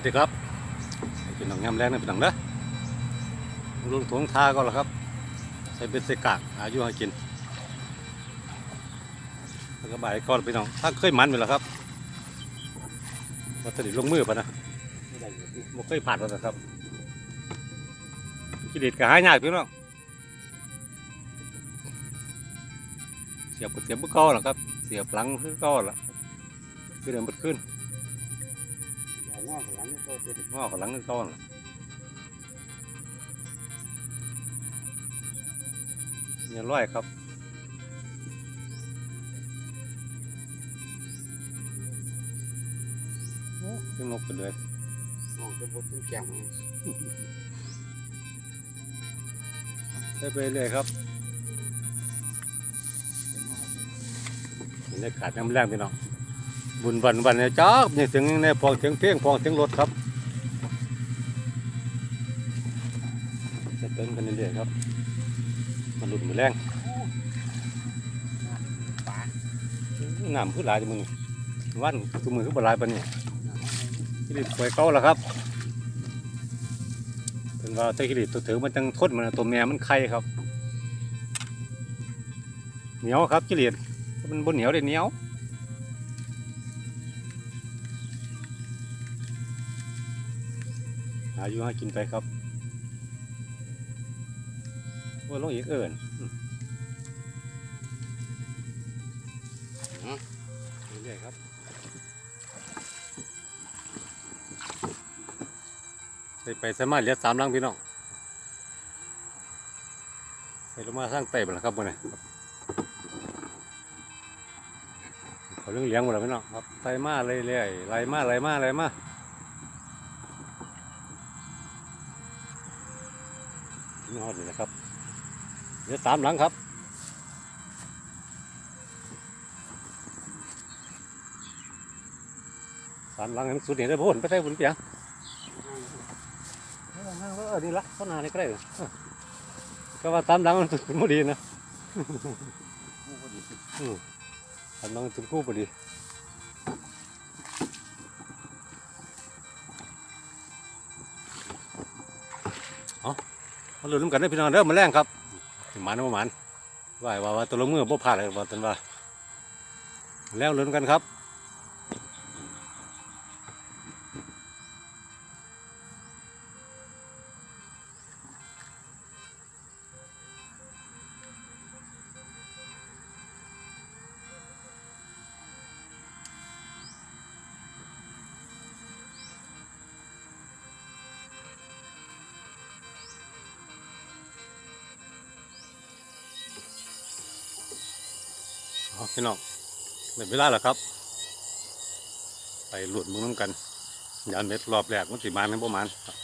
วัสดีครับเป็นหนังยำแรงนะเป็นหนังเด้อลุงถวงทาก็แล้วครับ ใส่เบ็ดใส่กากอายุให้กินแล้วก็บ่ายก้อนพี่น้องถ้าเคยมันไปแล้วครับวัตถุดิบลงมือปะนะบ่เคยผ่านแล้วครับกิเลสก็หายากพี่น้องเสียบก็เสียบเมื่อก่อนหรอครับ เสียบหลังคือก่อนละคือเดิมบดขึ้น งว่าของหลังนี่โตเป็นงอกหลังคือก่อนล่ะเนี่ยร้อยครับโอ้ขึ้นนกกันเลยน้องเป็นบทเป็นแก้มได้ไปเรื่อยครับบรรยากาศน้ำแรงพี่น้อง บุญวันวันเนี่ยจ้าเนี่ยเสียงเนี่ยพองเสียงเพลงพองเสียงรถครับจะเติมกันเรื่อยๆครับ มันหลุดมือแรงน้ำคือหลายจังมึงวันทุกมือคือบลายปานนี้กิริตป่วยเก่าแล้วครับเป็นว่าแต่กิริตตัวถือมันจังทนมันนตัวแม่มันไข่ครับ เหนียวครับกิริตมันบนเหนียวเลยเหนียวาอยู่หากินไปครับว่าลงอีกเอิญเรื่อยๆครับใส่ไปใส่มาเหลือสามลังพี่น้องใส่ลงมาสร้างไต่ไปแล้วครับมื่อนี้เขาเรื่องเลี้ยงหมดแล้วพี่น้องครับใส่มาเรื่อยๆไล่มาไล่มาไล่มา นอดนี่นะครับเหลือสามหลังครับสามหลังมันสุดเนี่ได้พ่นไปใส่บุญเปียงเออเออนี่ละเขานานี่ก็ได้ก็ว่าสามหลังมันสุดพอดีนะสามหลังมันสุดคู่พอดี ลุ้นนำกันได้พี่น้องเด้อมาแรงครับหมานมาหมานว่าว่าว่าตัวลงมือบ่พลาดเลยว่าตันว่าแล้วลุ้นกันครับ พี่น้องในเวลาแล้วครับ ไปหลุดมึงน้ำกันยานเม็ดรอบแรกมันสิมานกันประมาณครับ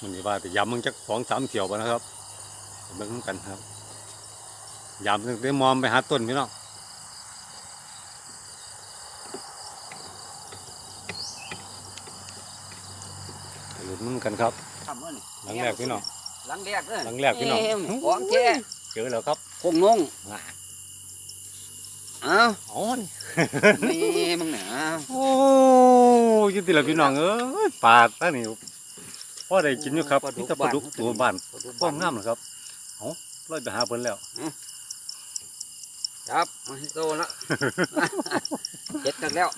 มันนี่ว่าแต่ยำมึงจักสองสามเที่ยวไปนะครับไปเบิ่งน้ำกันครับยำตั้งแต่มอมไปหาต้นพี่น้องไปหลุดมึงกันครับทำวะนี่หลังแรกพี่น้องหลังแรกเลยหลังแรกพี่น้องของแท้เจอแล้วครับคงนง อ้าวอ๋อนี่นี่มึงเนี่ยอ้าวโอ้ยยุติละพี่น้องเอ้ยปลาตั้งนี่พ่อได้กินอยู่ครับนี่ถ้าปลาดุกตัวบ้านปลาดุกป้องงามเหรอครับเอ้าเราไปหาเพิ่นแล้วครับมาให้โตละเจ็ดกันแล้ว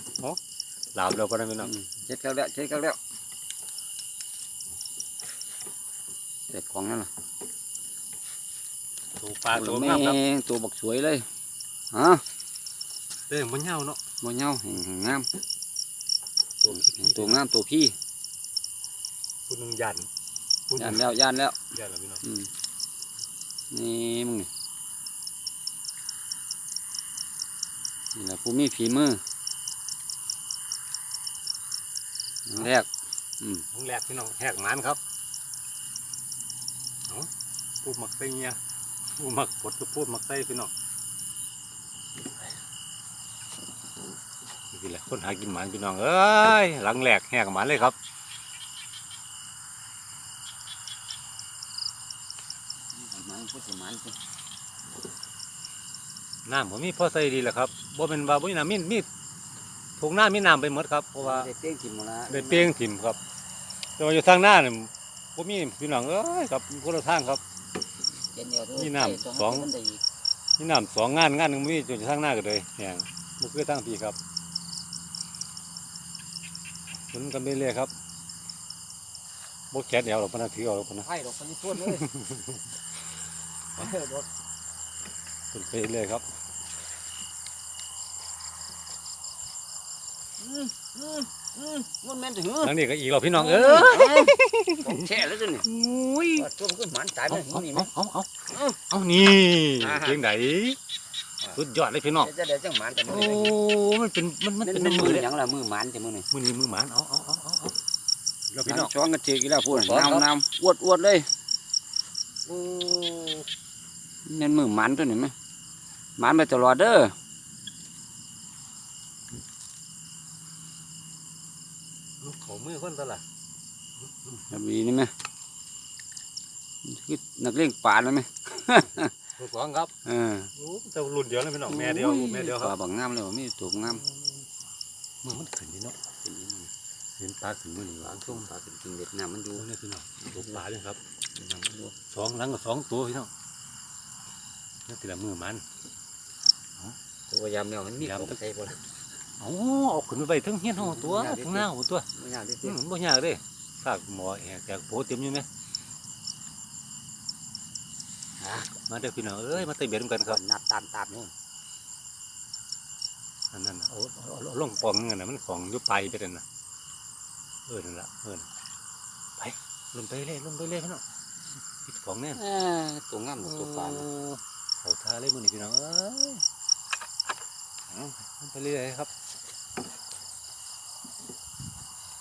หลาบแล้วก็ได้พี่น้องอืมเจ็ดกันแล้วเจ็ดกันแล้วเจ็ดของนั่นล่ะตัวปลาตัวงามครับแม่ตัวบักสวยเลยฮะ เด้อมันเหี่ยวเนาะบ่เหงาแห่งแห่งงามตัวพี่ตัวงามตัวพี่ผู้หนึงยันผู้หย่านึนงแล้วย่านแล้วยันแล้วพี่น้องอืมนี่มึงนี่นี่แหละผู้มีฝีมืออันแรกอืมของแรกพี่น้องแหกหมานครับเอ้าผู้มักไส้เงี้ยผู้มักปลดก็พูดมักไส้พี่น้องนี่แหละ คนหากินหมานพี่น้องเอ้ยหลังแหลกแหกหมานเลยครับมันพูดถึงมันสิน้ำผมมีพ่อใส่ดีแหละครับบ่เป็นว่าบ่มีน้ำมีมีถุงน้ำมีน้ำไปหมดครับเพราะว่าได้เป้งกินหมดละได้เปลียงถิ่มครับ แต่ว่าอยู่ทางหน้าเนี่ยผมมีพี่น้องเอ้ยครับคนละทางครับเย็นเดียวนี่น้ำไตรงสองมันได้อีกนี่น้ำสองงานงานหนึ่งมีอยู่ทางหน้ากันเลยเนี่ยมันคือทางพี่ครับ มันกันไปเรื่อยครับบกแขนเดียวหรอกพนักถือเอาหรอกพนักให้ดอกพันธุ์ต้นเลยเออรถขึ้นไปเรื่อยครับอืมอืมอืมมันแม่นถึงทางนี้ก็อีกเราพี่น้องเอ้ยของแช่แล้วจ้ะนี่อุ้ยว่าตัวมันขึ้นหมันตายไปเอานี่เอามั้ยเอาเอาเอาเอานี่อ่าฮะเพียงไหน สุดยอดเลยพี่น้องจะได้จังหมันแต่มื้โอ้อนี้มันเป็นมันมันมันเป็นเป็นมืมืออเลยหยังล่ะมือหมันจ้ะมื้อนี้มือนี้มือหมานเอาเอาเอาเอาเอาเราพี่น้องช้อนกันทีอีกแล้วพูดช้อนครับน้ำน้ำอวดอวดเลยโอ้นั่นมือหมันตัวนี้ไหมหมันไปตลอดเด้อเขามือคนตลาดแบบนี้นี่ไหมคือนักเลี้ยงป่าเลยไหม ตัวสองครับเออโอ้เจ้ารุ่นเดียวเลยพี่น้องแม่เดียวแม่เดียวคป่ารับบางงามเลยว่ะมีตัวงามมือมันขึ้นนี่เนาะเห็นปลาขึ้นมือนี่ปลาว่าส้มปลาเป็นจริงเด็ดน้ำมันอยู่ดูเนี่ยพี่น้องตัวปลาเนี่ยครับน้ำมันอยู่สองหลังกับสองตัวพี่น้องนี่ทีละมือมันตัวยำเนี่ยมันมียำของใส่บ่ล่ะเอาเอาขึ้นไปทั้งเฮียนห้องตัวทั้งหน้าหัวตัวไม่ยากที่อืสุดมบ่ยากเด้ซากหมอแหกจากโผเต็มอยู่ไหม มาเด้อพี่น้องเอ้ยมาเตะเบียดกันครับนับตามตามนู่นอันนั้นน่ะเอาเอาเอาเอาลงปองเงินน่ะมันของอยุบไปไปเลยนะเออนั่นละเออน่ะไปลงไปเลยลงไปเลยพี่น้องปิดของแน่นเออตัวงามกว่าตัวปลาเนาะเขาท่าเลยมันนี่พี่น้องเอ้ยเอาลงไปเรื่อยๆครับ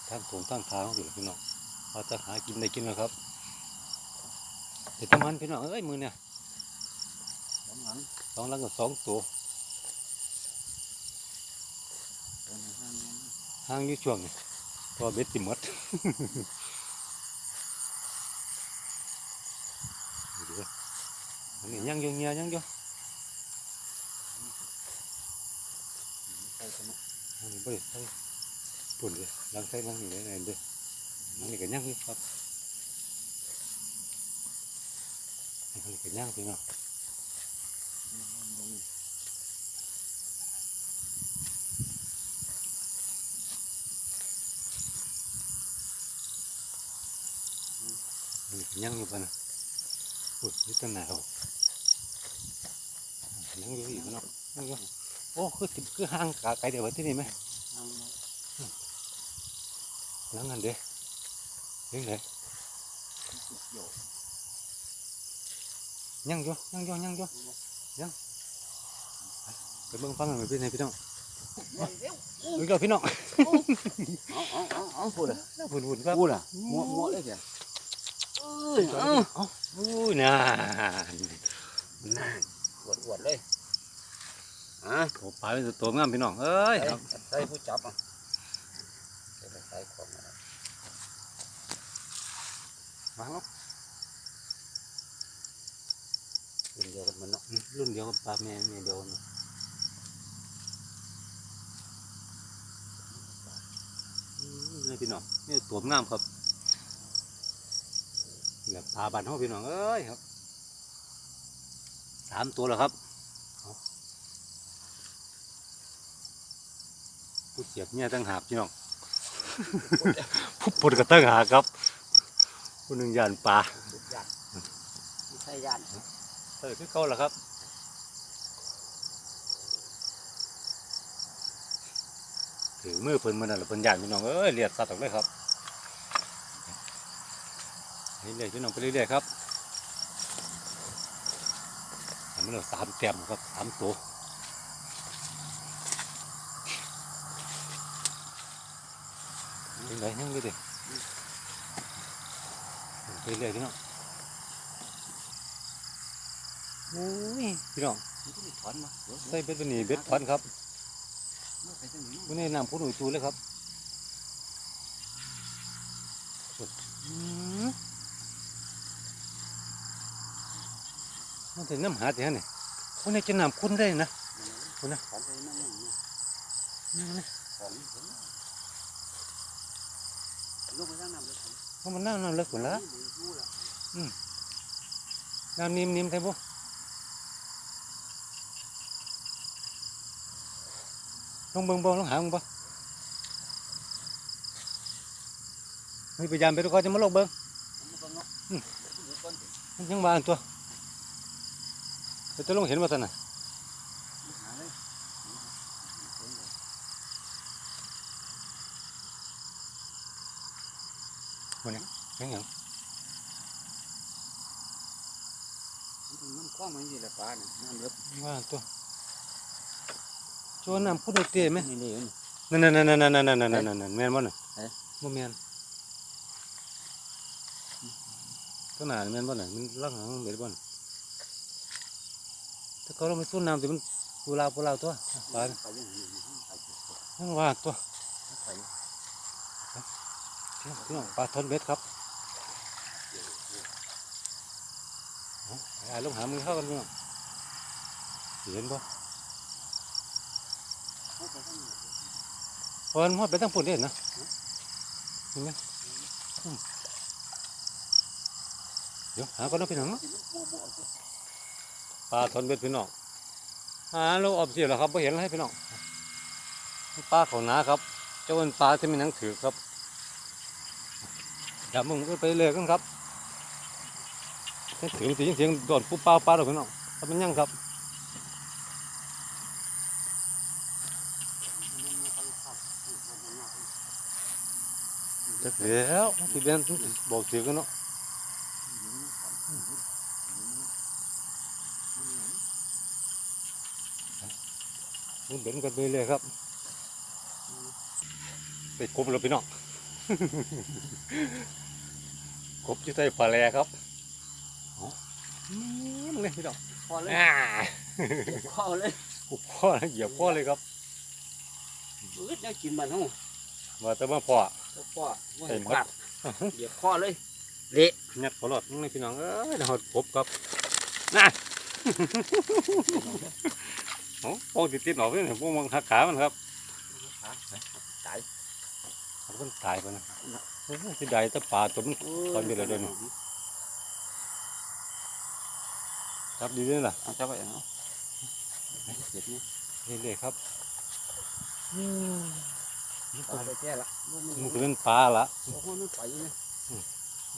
ทางถงทางเท้าอยู่พี่น้องเราจะหากินได้กินแล้วครับเดี๋ยวประมาณพี่น้องเอ้ยมือเนี่ยส องหลังสองหลังกับสองตัวตัวหนึ่งห้าเมตรห้างอยู่ช่วงนี้เพอเบ็ดติหมดดูดิอันนี้ยังอยู่เงียยังอยู่ใส่กันเนาะอันนี้บ่ได้ใส่ปุ่นเลยหลังใส่หลังนี่เลยเด้ออันนี้ก็ยังอยู่ครับอันนี้ก็ยังพี่น้อง อันนี้ก็ยังอยู่ปะนะปุ่นนี่ต้นหนาวยังอยู่อีกเนาะยังอยู่โอ้คือติคือห่างกะไกลเดี๋ยวไว้ที่นี่ไหมเอาเนาะหลังอันเด้ยังไงโยกยังอยู่ยังอยู่ยังอยู่ยังไปเบิ่งฟังกันไปเป็นไงพี่น้องเร็วดูเจ้าพี่น้องเอาเอาเอาเอาพูดเลยหุ่นหุ่นครับพูดล่ะมัวมัวเลยแก เอ้ยเอาเอาอู้น่าน่าอวดอวดเลยอะโอ้ปลาเป็นตัวงามพี่น้องเอ้ยใส่ครับใส่ผู้จับอะใส่ไปใส่ของอะไรวางแล้วรุ่นเดียวกันมันเนาะอืมรุ่นเดียวกับปลาแม่แม่เดียวกันอืมนี่พี่น้องนี่ตัวงามครับ นี่แหละปลาบานห้องพี่น้องเอ้ยครับสามตัวแล้วครับเอาผู้เสียบเนี่ยตั้งหาบพี่น้องผู้ปวดก็ตั้งหากครับผู้หนึ่งยานปลาบุกยันไม่ใช่ยันเออคือเขาล่ะครับถือมือเพิ่นมันนั่นแหละเพิ่นยานพี่น้องเอ้ยเลียดสัตว์ออกเลยครับ เรื่อยๆพี่น้องไปเรื่อยๆครับอันนี้เราสามแต้มครับสามตัวยังไงยังไงดิไปเรื่อยๆพี่น้องโอ้ยพี่น้องมันก็มีถอนมาเดี๋ยวใส่เบ็ดเป็นนี่เบ็ดถอนครับเมื่อไปทางนี้วันนี้น้ำพุหนุ่ยตูเลยครับอืมมัน ถึงน้ำหาดอย่างนี้วันนี้จะนำคุ้นได้นะถอนนั่นนั่นนี่ถอนเห็นลงไปทางนำเลยถอนเพราะมันน้ำน้ำเลิกหมดแล้วน้ำนิ่มนิ่มใช่ปุ๊ลงเบิ่งบ่ลงหามึงบ่เฮ้ยพยายามไปทุกคนจะมาลงเบิ่งยังมาอันตัว จะลงเห็นว่าท่านน่ะวันนี้ยังยังน้ำคว้างมันอยู่ละปลาเนี่ยน้ำเลิกว่าอันตัวชวนน้ำพุดเตะไหมนี่นี่นั่นนั่นนั่นนั่นนั่นนั่นนั่นนั่นแม่นบ่น่ะเอ๊ะบ่แม่นตัวหน้านี่แม่นบ่น่ะมันลักหางมันเบ็ดบ่น่ะถ้า เขาลงไปสู้น้ำสิมันปูลาวปูลาวตัวปลาไปยันั่นว่าตัวปลาทนเบ็ดครับเอาไอ้ลงหามือเข้ากันพี่น้องสิเห็นบ่พอนมอดไปตั้งปุ่นเด่นนะเห็นไหมเดี๋ยวหาก่อนนะพี่น้องเนาะ ปลาทนเบ็ดพี่น้องหาลูกออบเสียแล้วครับไม่เห็นอะไรพี่น้องปลาเขาหนาครับเจ้าเป็นปลาที่มีหนังถือครับอย่ามึงก็ไปเลยกันครับเสียงถือเสียงเสียงโดนปุ๊บปลาปลาหรอกพี่น้องทำมันยังครับจักแล้วที่เป็นบอกถือกันเนาะมัน เบ็นกันไปเลยครับไปกบแล้วพี่น้องกบอยู่ใต้ปลาแลครับเอาอืมเลยพี่น้องพอเลยอ่าพอเลยกบพ่อนะเหยียบพ่อเลยครับเออได้กินมันห้องมาแต่มาพ่อพ่อว่าเต็เห็มนคครัรับบเดี๋ยวพ่อเลยเละยัดพอหลอดนี่พี่น้องเอ้ยเดี๋ยวหดกบครับน่ะ โอ้โหติดติดหนอกเลยเนี่ยพวกมันหักขามันครับตายมันตายไปนะโอ้โหที่ใดแตะป่าตัวมันตอนเดือดเดือดครับดีด้วยล่ะเอาจับไปเอาเจ็บนี่นี่เลยครับตายไปแก่ละลูกมันมันคือเป็นปลาละโอ้โหมันไปนะ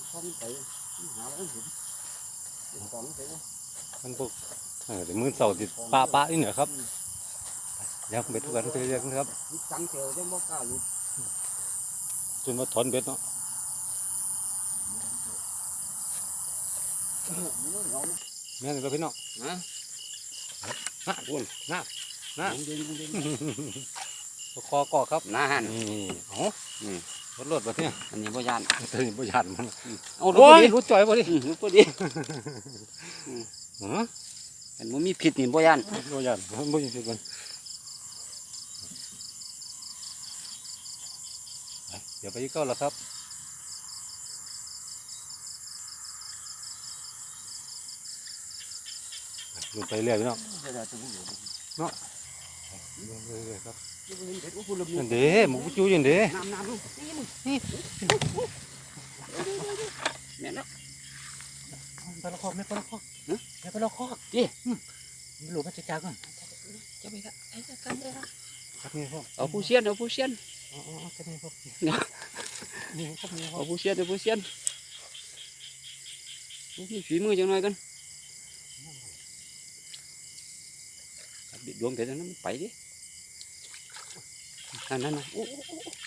พ่อมันไปหาแล้วเห็นเป็นของเสร็จแล้วมันพวก เออเดี๋ยวมือเสาติดปลาปลาอีกเหนือครับเดี๋ยวเบ็ดทุกกันไปเรื่อยๆครับตังเขียวจะบ่กล้าหลุดจนมาถอนเบ็ดเนาะมันเหนียวนะแม่นเลยพี่น้องนะน่ะคุณน่ะนะเย็นเย็นคอก่อครับน่าหันนี่โอ้อืมรถรถแบบนี้อันนี้บ่ยานตัวนี้ประหยัดมันเอารถโอ้พยอดีรู้จ่อยพอดีอืมรถพอดี มันมีผิดนี่บ่ยันบ่ยันบ่มีผิดมันเดี๋ยวไปยี่ก็แล้วครับลงไปเรื่อยเนาะเนาะเรื่อยจูรับนั่นเด้หมูจูยันเด้นี่แม่นะปลาคอไม่ปลาค ไม่ไปละคอกนี่ไม่รู้มันจะจากกันจะไปละไอ้จะกันได้ละครับนี่พวกเอาผู้เชียนเอาผู้เชียนอ๋ออ๋อครับนี่พวกเนาะนี่ครับนี่พวเอากผู้เชียนเอาผู้เชียนมีฝีมือจังหน่อยกันบิดดวงแต่นั้นมันไปดินั่นนั่นน่ะโอ้โอ้โอ้อ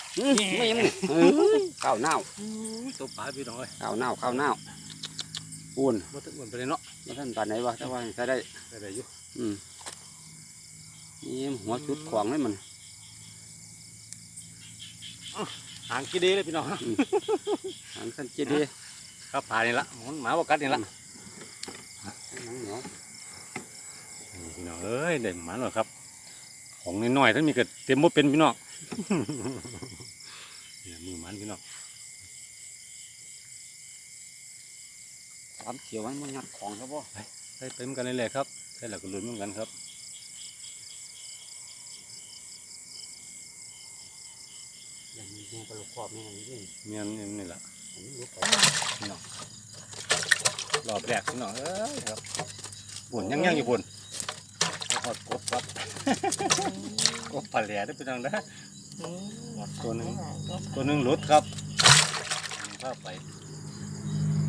ืม ไม่ยังนี่เอ้ยข้าวเน่าตัวปลาพี่น้องเอ้ยข้าวเน่าข้าวเน่าอุ่นมาถึงวันไปเลยเนาะมาท่านปานไหนวะแต่ว่าใช้ได้ได้ได้อยู่อืมนี่หัวจุดของเลยมันหางกี่ดีเลยพี่น้องอันสั้นเจดีย์ครับปลานี่ละมันหมาบกัดนี่ละหนังเหนียวนี่พี่น้องเอ้ยได้หมันหรอครับ ของน้อยๆทั้งมีเกิดเต็มบ่เป็นพี่น้อง เนี่ยมือหมันพี่น้องสามเขียวไว้มันงัดของครับพ่อใส่ไปเหมือนกันนี่แหละครับใส่แล้วก็ลุ้นเหมือนกันครับอย่างนี้แม่ก็ลูกครอบแม่นี่ด้วยเมียนนี่นี่แหละอันนี้ลูกไปพี่น้องรอบแรกพี่น้องเอ้ยครับบุญยังยังอยู่บุญแล้วก็กบครับกบปลาแหล่ได้อพี่น้องนะ ตัวหนึ่งตัวหนึงหลุดครับข้าไป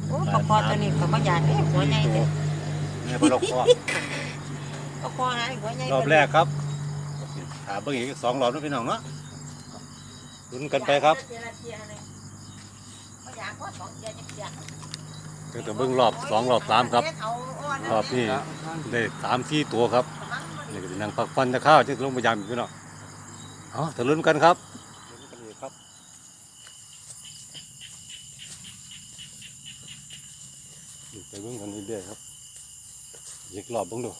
โอ้ปลาคอตัวนี้ก็บ่อยากเด้หัวใหญ่เด้เนี่ยปลาคอปลาคอหายหัวใหญ่รอบแรกครับหาเบิ่งอีกสองรอบนะพี่น้องเนาะลุ้นกันไปครับเทียละเทียเลยบ่อยากว่าสองเทียจักเทียตั้งแต่เบิ่งรอบสองรอบสามครับเอาอ่อนรอบนี้ได้สามสี่ตัวครับนี่ก็จะนั่งพักฟันจะข้าวจะลงพยายามพี่น้อง เอาถ้าลุ้นกันครับลุ้นกันอีกครับไปเบิ่งกันเรื่อยๆครับอีกรอบเบิ่งดู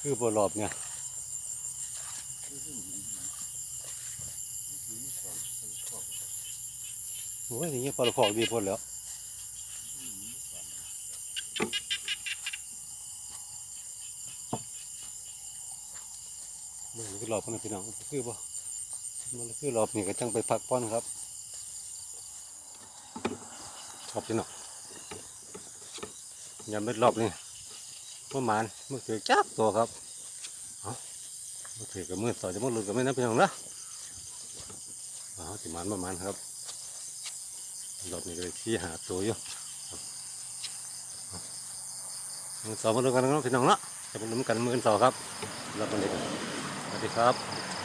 คือบรอบเนี่ยโอ้ยอย่างนี้ปลาขอกดีพ้นแล้ว คือรอบนะพี่น้องคือบ่มันคือรอบนี่ก็จังไปพักผ่อนครับชอบพี่น้องยามเม็ดรอบนี่ประมาณมือถือจักตัวครับเอามือถือกับมือต่อจะมือหลุดกับมือนะพี่น้องนะเอาสิมันประมาณครับรอบนี้ก็เลยที่หาตัวอยู่ครับเอามือสองมาดูกันนะพี่น้องเนาะจะไปลุ้นกันมืออนสองครับรอบนี้ก็สวัส ดีครับ